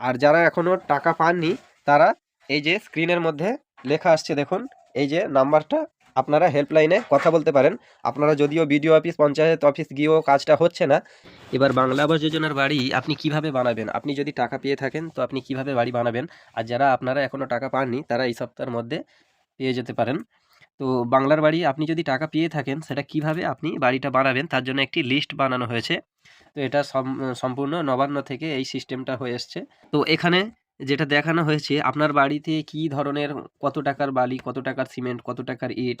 আর যারা এখনও টাকা পাননি, তারা এই যে স্ক্রিনের মধ্যে লেখা আসছে দেখুন, এই যে নাম্বারটা আপনারা হেল্পলাইনে কথা বলতে পারেন। আপনারা যদিও বিডিও অফিস পঞ্চায়েত অফিস গিয়েও কাজটা হচ্ছে না, এবার বাংলা আবাস যোজনার বাড়ি আপনি কীভাবে বানাবেন? আপনি যদি টাকা পেয়ে থাকেন, তো আপনি কীভাবে বাড়ি বানাবেন? আর যারা আপনারা এখনও টাকা পাননি, তারা এই সপ্তাহের মধ্যে পেয়ে যেতে পারেন। তো বাংলার বাড়ি আপনি যদি টাকা পেয়ে থাকেন, সেটা কীভাবে আপনি বাড়িটা বানাবেন, তার জন্য একটি লিস্ট বানানো হয়েছে। তো এটা সম- সম্পূর্ণ নবান্ন থেকে এই সিস্টেমটা হয়ে এসছে। তো এখানে যেটা দেখানো হয়েছে, আপনার বাড়িতে কি ধরনের, কত টাকার বালি, কত টাকার সিমেন্ট, কত টাকার ইট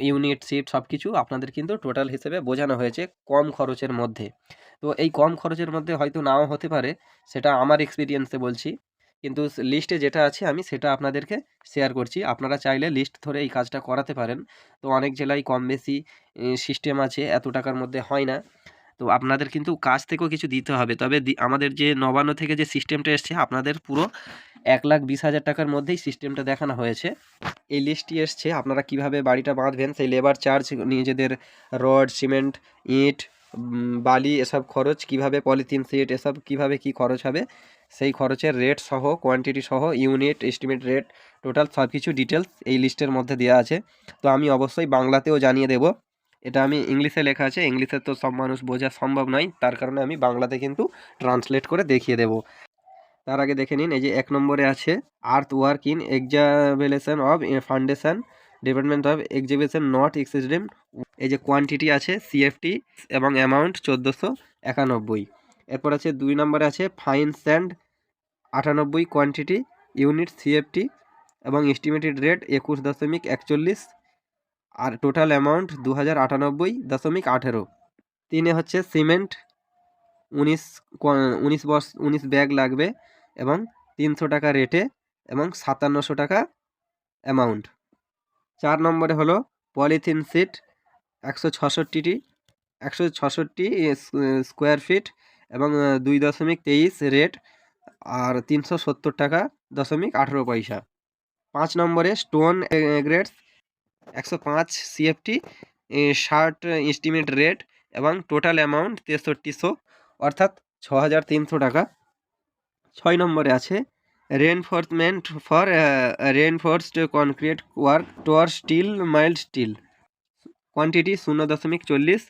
ইউনিট সিট সব কিছু আপনাদের কিন্তু টোটাল হিসেবে বোঝানো হয়েছে কম খরচের মধ্যে। তো এই কম খরচের মধ্যে হয়তো নাও হতে পারে, সেটা আমার এক্সপিরিয়েন্সে বলছি। কিন্তু লিস্টে যেটা আছে আমি সেটা আপনাদেরকে শেয়ার করছি। আপনারা চাইলে লিস্ট ধরে এই কাজটা করাতে পারেন। তো অনেক জেলায় কম বেশি সিস্টেম আছে, এত টাকার মধ্যে হয় না। তো আপনাদের কিন্তু কাজ থেকেও কিছু দিতে হবে। তবে আমাদের যে নবান্ন থেকে যে সিস্টেমটা এসছে, আপনাদের পুরো এক লাখ বিশ হাজার টাকার মধ্যেই সিস্টেমটা দেখানো হয়েছে। এই লিস্টটি এসছে, আপনারা কীভাবে বাড়িটা বাঁধবেন, সেই লেবার চার্জ নিজেদের রড সিমেন্ট ইট বালি, এসব খরচ, কীভাবে পলিথিন সিট, এসব কীভাবে কি খরচ হবে, সেই খরচের রেট সহ কোয়ান্টিটি সহ ইউনিট এস্টিমেট রেট টোটাল সব কিছু ডিটেলস এই লিস্টের মধ্যে দেওয়া আছে। তো আমি অবশ্যই বাংলাতেও জানিয়ে দেব। এটা আমি ইংলিশে লেখা আছে, ইংলিশে তো সব মানুষ বোঝা সম্ভব নয়, তার কারণে আমি বাংলাতে কিন্তু ট্রান্সলেট করে দেখিয়ে দেব। তার আগে দেখে নিন, এই যে এক নম্বরে আছে earth work in excavation of foundation department of exhibition not existing এই যে কোয়ান্টিটি আছে সিএফটি এবং অ্যামাউন্ট চোদ্দোশো একানব্বই। এরপর আছে দুই নম্বরে আছে ফাইন স্যান্ড আটানব্বই কোয়ান্টিটি ইউনিট সিএফটি এবং এস্টিমেটেড রেট একুশ দশমিক একচল্লিশ আর টোটাল অ্যামাউন্ট দু হাজার আটানব্বই দশমিক আঠেরো। তিনে হচ্ছে সিমেন্ট উনিশ উনিশ বস উনিশ ব্যাগ লাগবে এবং তিনশো টাকা রেটে এবং সাতান্নশো টাকা অ্যামাউন্ট চার নম্বরে হলো পলিথিন সিট একশো ছষট্টিটি, একশো ছষট্টি স্কোয়ার ফিট এবং দুই দশমিক তেইশ রেট আর তিনশো সত্তর টাকা দশমিক আঠেরো পয়সা। পাঁচ নম্বরে স্টোন গ্রেডস একশো পাঁচ সিএফটি ষাট এস্টিমেট রেট এবং টোটাল অ্যামাউন্ট তেষট্টিশো, অর্থাৎ ছ হাজার তিনশো টাকা। ছয় নম্বরে আছে reinforcement for reinforced concrete work tor steel mild steel quantity শূন্য দশমিক চল্লিশ।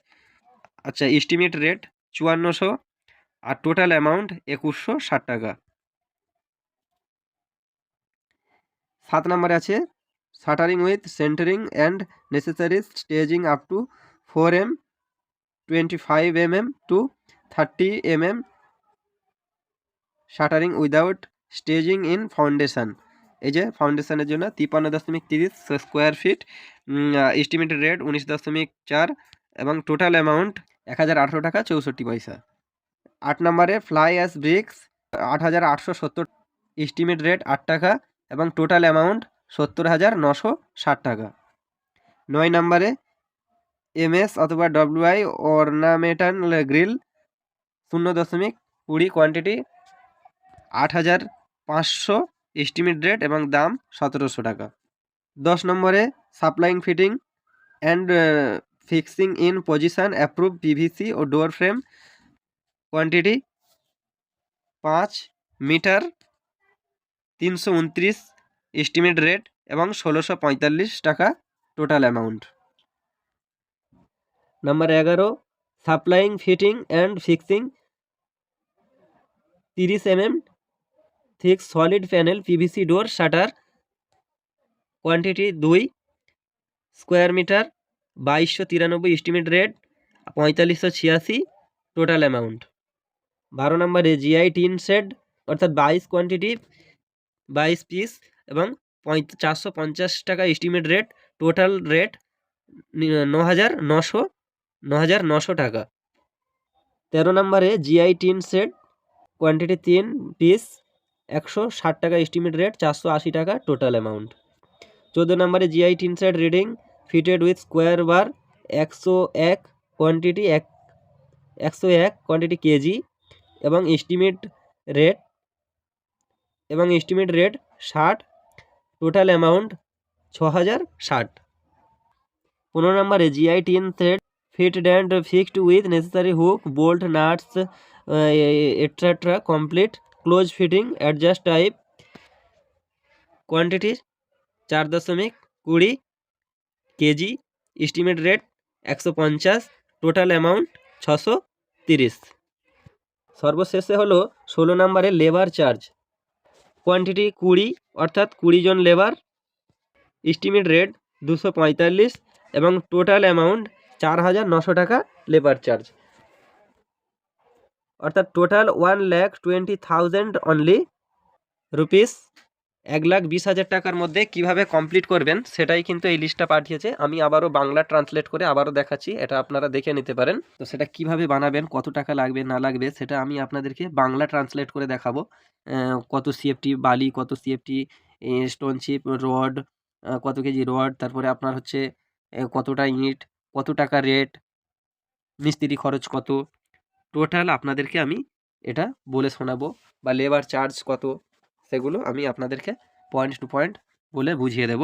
আচ্ছা এস্টিমেট রেট চুয়ান্নশো, আর টোটাল অ্যামাউন্ট একুশশো ষাট টাকা। সাত নম্বরে আছে shuttering with centering and necessary staging up to four M twenty five M M to thirty M M shuttering without staging in foundation এই যে ফাউন্ডেশনের জন্য তিপ্পান্ন দশমিক তিরিশ স্কোয়ার ফিট এস্টিমেটেড রেট উনিশ দশমিক চার এবং টোটাল অ্যামাউন্ট এক হাজার আঠেরো টাকা চৌষট্টি পয়সা। আট নম্বরে ফ্লাই অ্যাস ব্রিক্স আট হাজার আটশো সত্তর এস্টিমেট রেট আট টাকা এবং টোটাল অ্যামাউন্ট সত্তর হাজার নশো ষাট টাকা। নয় নম্বরে এমএস অথবা ডব্লিউআই অর্নামেন্টাল গ্রিল শূন্য দশমিক কুড়ি কোয়ান্টিটি, আট হাজার পাঁচশো এস্টিমেট রেট এবং দাম সতেরোশো টাকা। দশ নম্বরে supplying fitting and fixing in position approve PVC O door frame quantity, পাঁচ মিটার, তিনশো উনত্রিশ এস্টিমেট রেট এবং ষোলোশো টাকা টোটাল অ্যামাউন্ট নাম্বার এগারো সাপ্লাইং ফিটিং অ্যান্ড ফিক্সিং তিরিশ MM thick solid panel PVC door shutter quantity দুই স্কোয়ার মিটার বাইশশো তিরানব্বই এস্টিমেট রেট পঁয়তাল্লিশশো ছিয়াশি টোটাল অ্যামাউন্ট বারো নম্বরে জিআই টিন সেড অর্থাৎ বাইশ কোয়ান্টিটি বাইশ পিস এবং চারশো পঞ্চাশ টাকা এস্টিমেট রেট টোটাল রেট ন হাজার নশো ন হাজার নশো টাকা। তেরো নম্বরে জিআই টিন সেট কোয়ান্টিটি তিন পিস একশো ষাট টাকা এস্টিমেট রেট চারশো আশি টাকা টোটাল অ্যামাউন্ট চোদ্দ নম্বরে GI tin set reading fitted with square bar একশো এক কোয়ান্টিটি এক, একশো এক কোয়ান্টিটি কেজি এবং এস্টিমেট রেট এবং এস্টিমেট রেট ষাট টোটাল অ্যামাউন্ট ছ হাজার ষাট। পনেরো নম্বরে GI tin thread fitted and fixed with necessary hook bolt nuts etcetera complete close fitting adjust type quantity চার দশমিক কুড়ি কেজি এস্টিমেট রেট একশো পঞ্চাশ টোটাল অ্যামাউন্ট ছশো তিরিশ। সর্বশেষে হলো ষোলো নম্বরে লেবার চার্জ কোয়ান্টিটি কুড়ি, অর্থাৎ কুড়ি জন লেবার এস্টিমেট রেট দুশো পঁয়তাল্লিশ এবং টোটাল অ্যামাউন্ট চার হাজার নশো টাকা লেবার চার্জ অর্থাৎ total one lakh twenty thousand only rupees এক লাখ বিশ হাজার টাকার মধ্যে কীভাবে কমপ্লিট করবেন, সেটাই কিন্তু এই লিস্টটা পাঠিয়েছে। আমি আবারও বাংলা ট্রান্সলেট করে আবারও দেখাচ্ছি, এটা আপনারা দেখে নিতে পারেন। তো সেটা কীভাবে বানাবেন, কত টাকা লাগবে, না লাগবে, সেটা আমি আপনাদেরকে বাংলা ট্রান্সলেট করে দেখাবো। কত সিএফটি বালি, কত সিএফটি স্টোন চিপ রড কত কেজি রড তারপরে আপনার হচ্ছে কতটা ইট, কত টাকা রেট মিস্ত্রি খরচ কত। টোটাল আপনাদেরকে আমি এটা বলে শোনাবো, বা লেবার চার্জ কত। সেগুলো আমি আপনাদেরকে পয়েন্ট টু পয়েন্ট বলে বুঝিয়ে দেব।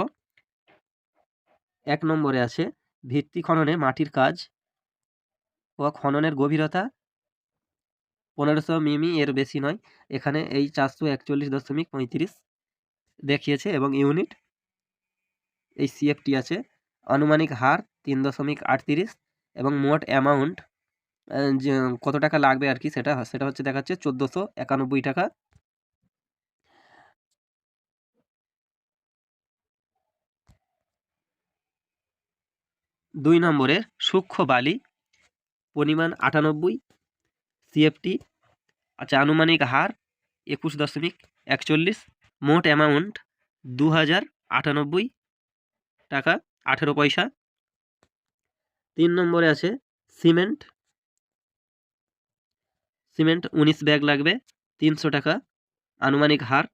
এক নম্বরে আছে, ভিত্তি খননে মাটির কাজ ও খননের গভীরতা পনেরোশো মিমি এর বেশি নয়। এখানে এই চারশো একচল্লিশ দশমিক পঁয়ত্রিশ দেখিয়েছে এবং ইউনিট এই সিএফটি আছে। আনুমানিক হার তিন দশমিক আটত্রিশ এবং মোট অ্যামাউন্ট কত টাকা লাগবে আর কি সেটা সেটা হচ্ছে দেখাচ্ছে চোদ্দোশো একানব্বই টাকা। দুই নম্বরে সূক্ষ্ম বালি, পরিমাণ আটানব্বই সিএফটি আচ্ছা আনুমানিক হার একুশ দশমিক একচল্লিশ, মোট অ্যামাউন্ট দু হাজার আটানব্বই টাকা, আঠেরো পয়সা। তিন নম্বরে আছে সিমেন্ট সিমেন্ট উনিশ ব্যাগ লাগবে, তিনশো টাকা আনুমানিক হার,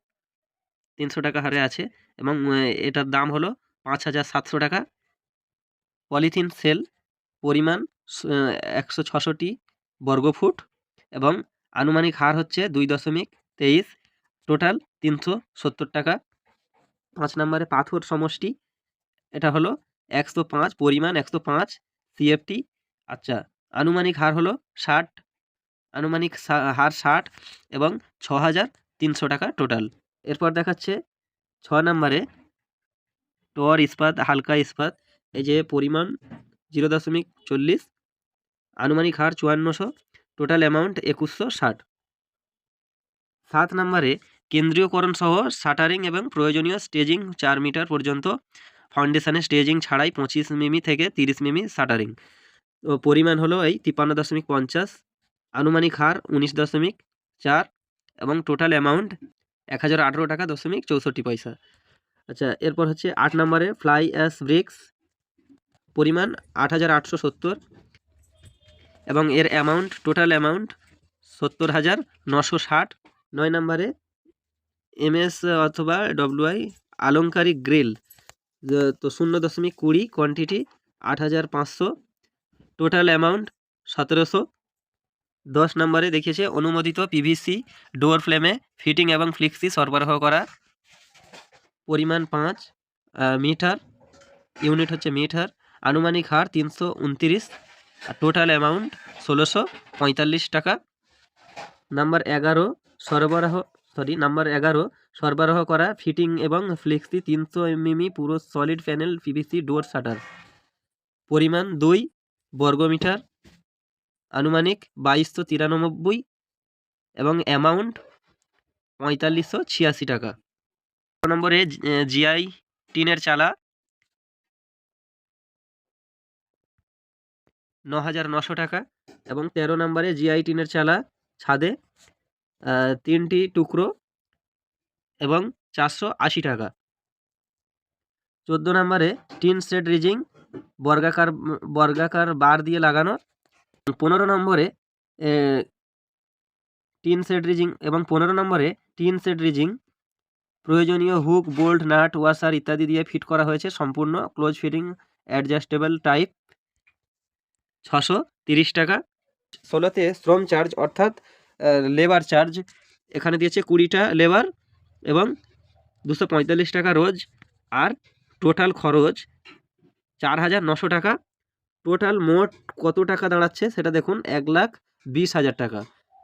তিনশো টাকা হারে আছে এবং এটার দাম হলো পাঁচ হাজার সাতশো টাকা। পলিথিন সেল পরিমাণ একশো ছষট্টি বর্গফুট এবং আনুমানিক হার হচ্ছে দুই দশমিক তেইশ। টোটাল তিনশো সত্তর টাকা। পাঁচ নম্বরে পাথর সমষ্টি, এটা হলো একশো পাঁচ পরিমাণ একশো পাঁচ সিএফটি আচ্ছা আনুমানিক হার হলো ষাট, আনুমানিক হার ষাট এবং ছ হাজার তিনশো টাকা টোটাল। এরপর দেখাচ্ছে ছ নম্বরে টর ইস্পাত, হালকা ইস্পাত এই যে পরিমাণ জিরো দশমিক চল্লিশ, আনুমানিক হার চুয়ান্নশো টোটাল অ্যামাউন্ট একুশশো ষাট। সাত নম্বরে কেন্দ্রীয়করণ সহ শাটারিং এবং প্রয়োজনীয় স্টেজিং চার মিটার পর্যন্ত, ফাউন্ডেশনে স্টেজিং ছাড়াই পঁচিশ মিমি থেকে তিরিশ মিমি শাটারিং। ও পরিমাণ হলো এই তিপ্পান্ন দশমিক পঞ্চাশ, আনুমানিক হার উনিশ দশমিক চার এবং টোটাল অ্যামাউন্ট এক হাজার আঠেরো টাকা দশমিক চৌষট্টি পয়সা। আচ্ছা এরপর হচ্ছে আট নম্বরে ফ্লাই অ্যাস ব্রিক্স পরিমাণ আট হাজার আটশো সত্তর এবং এর অ্যামাউন্ট টোটাল অ্যামাউন্ট সত্তর হাজার নশো ষাট। নয় নম্বরে এমএস অথবা ডব্লিউআই আলংকারিক গ্রিল তো শূন্য দশমিক কুড়ি কোয়ান্টিটি আট হাজার পাঁচশো। টোটাল অ্যামাউন্ট সতেরোশো। দশ নম্বরে দেখিয়েছে অনুমোদিত পিভিসি ডোর ফ্লেমে ফিটিং এবং ফ্লিক্সি সরবরাহ করা। পরিমাণ পাঁচ মিটার ইউনিট হচ্ছে মিটার আনুমানিক হার তিনশো উনতিরিশ, আর টোটাল অ্যামাউন্ট ষোলোশো পঁয়তাল্লিশ টাকা। নাম্বার এগারো, সরবরাহ সরি নাম্বার এগারো, সরবরাহ করা ফিটিং এবং ফ্লেক্সি তিনশো এমএমই পুরো solid panel PVC door shutter পরিমাণ দুই, বর্গমিটার, আনুমানিক বাইশশো তিরানব্বই এবং অ্যামাউন্ট পঁয়তাল্লিশশো ছিয়াশি টাকা। নম্বরে জিআই টিনের চালা। ন হাজার নশো টাকা এবং তেরো নম্বরে জিআই টিনের চালা, ছাদে তিনটি টুকরো এবং চারশো আশি টাকা। চোদ্দ নম্বরে টিন সেট রিজিং, বর্গাকার বর্গাকার বার দিয়ে লাগানো। পনেরো নম্বরে টিন সেট রিজিং এবং পনেরো নম্বরে টিন সেট রিজিং, প্রয়োজনীয় হুক, বোল্ট, নাট ওয়াশার ইত্যাদি দিয়ে ফিট করা হয়েছে। সম্পূর্ণ ক্লোজ ফিটিং, অ্যাডজাস্টেবল টাইপ। ছশো তিরিশ টাকা। ষোলোতে শ্রম চার্জ অর্থাৎ লেবার চার্জ এখানে দিয়েছে কুড়িটা লেবার এবং দুশো পঁয়তাল্লিশ টাকা রোজ। আর টোটাল খরচ চার হাজার নশো টাকা। টোটাল মোট কত টাকা দাঁড়াচ্ছে সেটা দেখুন, এক লাখ বিশ হাজার টাকা।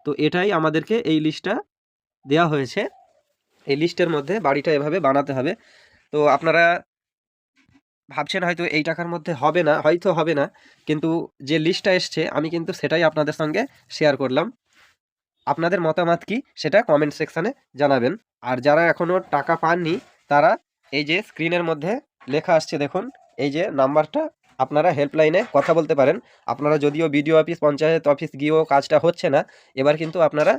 তো এটাই আমাদেরকে এই লিস্টটা দেওয়া হয়েছে। এই লিস্টের মধ্যে বাড়িটা এভাবে বানাতে হবে। তো আপনারা ভাবছেন হয়তো এই টাকার মধ্যে হবে না, হয়তো হবে না, কিন্তু যে লিস্টটা এসছে, আমি কিন্তু সেটাই আপনাদের সঙ্গে শেয়ার করলাম। আপনাদের মতামত কি সেটা কমেন্ট সেকশানে জানাবেন। আর যারা এখনও টাকা পাননি, তারা এই যে স্ক্রিনের মধ্যে লেখা আসছে দেখুন, এই যে নাম্বারটা, আপনারা হেল্পলাইনে কথা বলতে পারেন। আপনারা যদিও বিডিও অফিস পঞ্চায়েত অফিস গিয়েও কাজটা হচ্ছে না, এবার কিন্তু আপনারা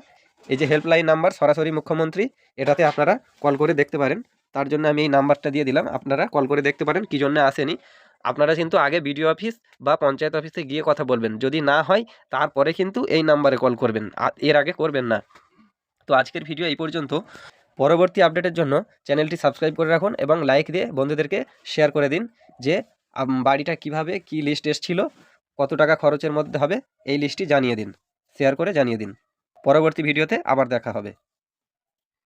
এই যে হেল্পলাইন নাম্বার সরাসরি মুখ্যমন্ত্রী, এটাতে আপনারা কল করে দেখতে পারেন। তার জন্য আমি এই নাম্বারটা দিয়ে দিলাম। আপনারা কল করে দেখতে পারেন কী জন্য আসেনি। আপনারা কিন্তু আগে বিডিও অফিস বা পঞ্চায়েত অফিসে গিয়ে কথা বলবেন। যদি না হয়, তারপরে কিন্তু এই নাম্বারে কল করবেন। এর আগে করবেন না। তো আজকের ভিডিও এই পর্যন্ত। পরবর্তী আপডেটের জন্য চ্যানেলটি সাবস্ক্রাইব করে রাখুন এবং লাইক দিয়ে বন্ধুদেরকে শেয়ার করে দিন যে বাড়িটা কীভাবে কি লিস্ট এসছিল, কত টাকা খরচের মধ্যে হবে, এই লিস্টটি জানিয়ে দিন। শেয়ার করে জানিয়ে দিন। পরবর্তী ভিডিওতে আবার দেখা হবে।